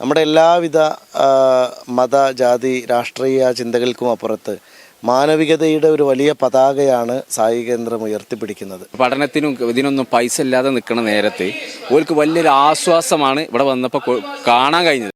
നമ്മുടെ എല്ലാവിധ മത ജാതി രാഷ്ട്രീയ ചിന്തകൾക്കും അപ്പുറത്ത് മാനവികതയുടെ ഒരു വലിയ പതാകയാണ് സായി കേന്ദ്രം ഉയർത്തിപ്പിടിക്കുന്നത്. പഠനത്തിനും ഇതിനൊന്നും പൈസ ഇല്ലാതെ നിൽക്കുന്ന നേരത്ത് ഓർക്ക് വലിയൊരു ആശ്വാസമാണ് ഇവിടെ വന്നപ്പോൾ കാണാൻ കഴിഞ്ഞത്.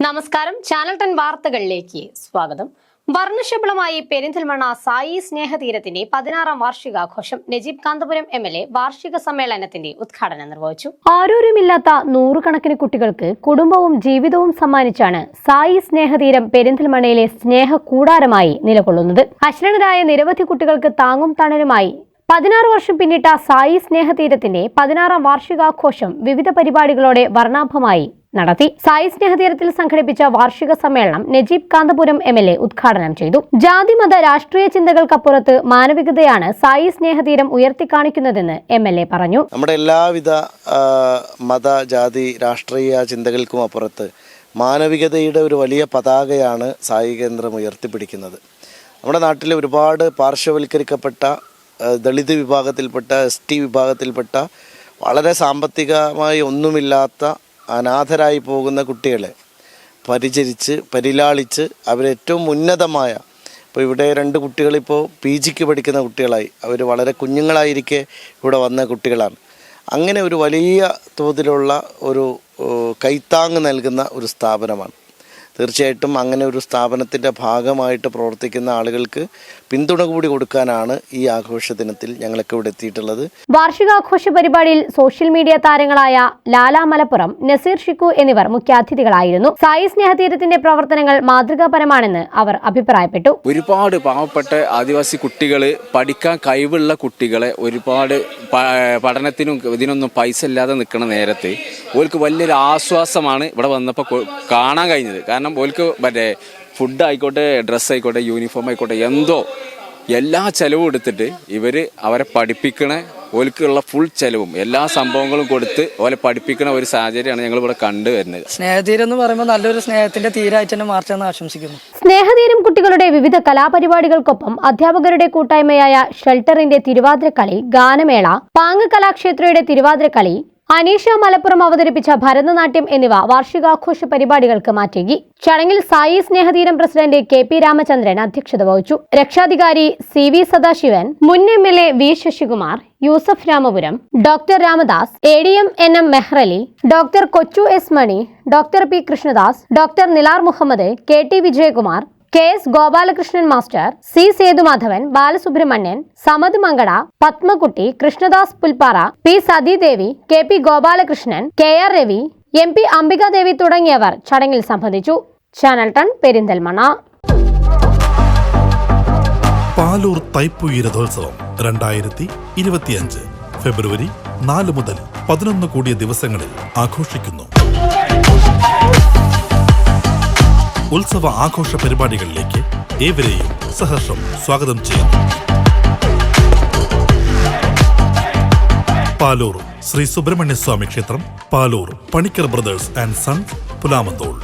നമസ്കാരം. ചാനൽ ടെൻ വാർത്തകളിലേക്ക് സ്വാഗതം. വർണശബളമായി പെരിന്തൽമണ്ണ സായി സ്നേഹതീരത്തിന്റെ പതിനാറാം വാർഷികാഘോഷം Najeeb Kanthapuram M L A വാർഷിക സമ്മേളനത്തിന്റെ ഉദ്ഘാടനം നിർവഹിച്ചു. ആരോരുമില്ലാത്ത നൂറുകണക്കിന് കുട്ടികൾക്ക് കുടുംബവും ജീവിതവും സമ്മാനിച്ചാണ് സായി സ്നേഹതീരം പെരിന്തൽമണ്ണയിലെ സ്നേഹ കൂടാരമായി നിലകൊള്ളുന്നത്. അശ്രണരായ നിരവധി കുട്ടികൾക്ക് താങ്ങും തണലുമായി പതിനാറ് വർഷം പിന്നിട്ട സായി സ്നേഹതീരത്തിന്റെ പതിനാറാം വാർഷികാഘോഷം വിവിധ പരിപാടികളോടെ വർണാഭമായി നടത്തി. സായി സ്നേഹതീരത്തിൽ സംഘടിപ്പിച്ച വാർഷിക സമ്മേളനം Najeeb Kanthapuram M L A ഉദ്ഘാടനം ചെയ്തു. ജാതിമത രാഷ്ട്രീയ ചിന്തകൾക്കപ്പുറത്ത് മാനവികതയാണ് സായി സ്നേഹതീരം ഉയർത്തിക്കാണിക്കുന്നതെന്ന് എം എൽ എ പറഞ്ഞു. നമ്മുടെ എല്ലാവിധ മത ജാതി രാഷ്ട്രീയ ചിന്തകൾക്കും അപ്പുറത്ത് മാനവികതയുടെ ഒരു വലിയ പതാകയാണ് സായി കേന്ദ്രം ഉയർത്തിപ്പിടിക്കുന്നത്. നമ്മുടെ നാട്ടിലെ ഒരുപാട് പാർശ്വവൽക്കരിക്കപ്പെട്ട ദളിത് വിഭാഗത്തിൽപ്പെട്ട എസ് ടി വിഭാഗത്തിൽപ്പെട്ട വളരെ സാമ്പത്തികമായി ഒന്നുമില്ലാത്ത അനാഥരായി പോകുന്ന കുട്ടികളെ പരിചരിച്ച് പരിലാളിച്ച് അവരേറ്റവും ഉന്നതമായ ഇപ്പോൾ ഇവിടെ രണ്ട് കുട്ടികളിപ്പോൾ പി ജിക്ക് പഠിക്കുന്ന കുട്ടികളായി. അവർ വളരെ കുഞ്ഞുങ്ങളായിരിക്കെ ഇവിടെ വന്ന കുട്ടികളാണ്. അങ്ങനെ ഒരു വലിയ തോതിലുള്ള ഒരു കൈത്താങ് നൽകുന്ന ഒരു സ്ഥാപനമാണ്. തീർച്ചയായിട്ടും അങ്ങനെ ഒരു സ്ഥാപനത്തിന്റെ ഭാഗമായിട്ട് പ്രവർത്തിക്കുന്ന ആളുകൾക്ക് പിന്തുണ കൂടി കൊടുക്കാനാണ് ഈ ആഘോഷ ദിനത്തിൽ ഞങ്ങളൊക്കെ ഇവിടെ എത്തിയിട്ടുള്ളത്. വാർഷികാഘോഷ പരിപാടിയിൽ സോഷ്യൽ മീഡിയ താരങ്ങളായ ലാല മലപ്പുറം നസീർ ഷിക്കു എന്നിവർ മുഖ്യാതിഥികളായിരുന്നു. സായി സ്നേഹതീരത്തിന്റെ പ്രവർത്തനങ്ങൾ മാതൃകാപരമാണെന്ന് അവർ അഭിപ്രായപ്പെട്ടു. ഒരുപാട് പാവപ്പെട്ട ആദിവാസി കുട്ടികൾ പഠിക്കാൻ കഴിവുള്ള കുട്ടികളെ ഒരുപാട് പഠനത്തിനും ഇതിനൊന്നും പൈസ ഇല്ലാതെ നിൽക്കുന്ന നേരത്തെ അവർക്ക് വലിയൊരു ആശ്വാസമാണ് ഇവിടെ വന്നപ്പോൾ കാണാൻ കഴിഞ്ഞത്. കാരണം ഓർക്ക് മറ്റേ ഫുഡ് ആയിക്കോട്ടെ ഡ്രസ്സ് ആയിക്കോട്ടെ യൂണിഫോം ആയിക്കോട്ടെ എന്തോ എല്ലാ ചെലവും എടുത്തിട്ട് ഇവർ അവരെ പഠിപ്പിക്കണ ഓൽക്കുള്ള ഫുൾ ചെലവും എല്ലാ സംഭവങ്ങളും കൊടുത്ത് ഓലെ പഠിപ്പിക്കണ ഒരു സാഹചര്യമാണ് ഞങ്ങൾ ഇവിടെ കണ്ടുവരുന്നത് സ്നേഹതീരം എന്ന് പറയുമ്പോൾ നല്ലൊരു സ്നേഹത്തിന്റെ തീരായിട്ട് തന്നെ മാർച്ചെന്ന് ആശംസിക്കുന്നു. സ്നേഹതീരം കുട്ടികളുടെ വിവിധ കലാപരിപാടികൾക്കൊപ്പം അധ്യാപകരുടെ കൂട്ടായ്മയായ ഷെൽട്ടറിന്റെ തിരുവാതിരക്കളി ഗാനമേള പാങ്ങ് കലാക്ഷേത്രയുടെ തിരുവാതിരക്കളി അനീഷ മലപ്പുറം അവതരിപ്പിച്ച ഭരതനാട്യം എന്നിവ വാർഷികാഘോഷ പരിപാടികൾക്ക് മാറ്റേകി ചടങ്ങിൽ Sai Snehatheeram president K P Ramachandran അധ്യക്ഷത വഹിച്ചു. രക്ഷാധികാരി സി വി സദാശിവൻ മുൻ M L A V Sasikumar Yusuf Ramapuram doctor Ramadas A D M N M Mehrali doctor Kochu S Mani doctor P Krishnadas doctor Nilar Muhammad K T Vijayakumar K S Gopalakrishnan master C Sethumadhavan Balasubramanian Samad Mankada Pathmakutty Krishnadas Pulpara P Sathidevi K P Gopalakrishnan K R Ravi M P Ambikadevi തുടങ്ങിയവർ ചടങ്ങിൽ സംബന്ധിച്ചു. Channel ton Perinthalmanna. Paloor Thaippuyi രഥോത്സവം രണ്ടായിരത്തി ഇരുപത്തിയഞ്ച് ഫെബ്രുവരി നാല് മുതൽ പതിനൊന്ന് കൂടിയ ദിവസങ്ങളിൽ ആഘോഷിക്കുന്നു. ഉത്സവ ആഘോഷ പരിപാടികളിലേക്ക് ഏവരെയും സഹർഷം സ്വാഗതം ചെയ്യുന്നു. പാലൂർ ശ്രീ സുബ്രഹ്മണ്യ സ്വാമി ക്ഷേത്രം Palur Panicker brothers and sons Pulamanthole.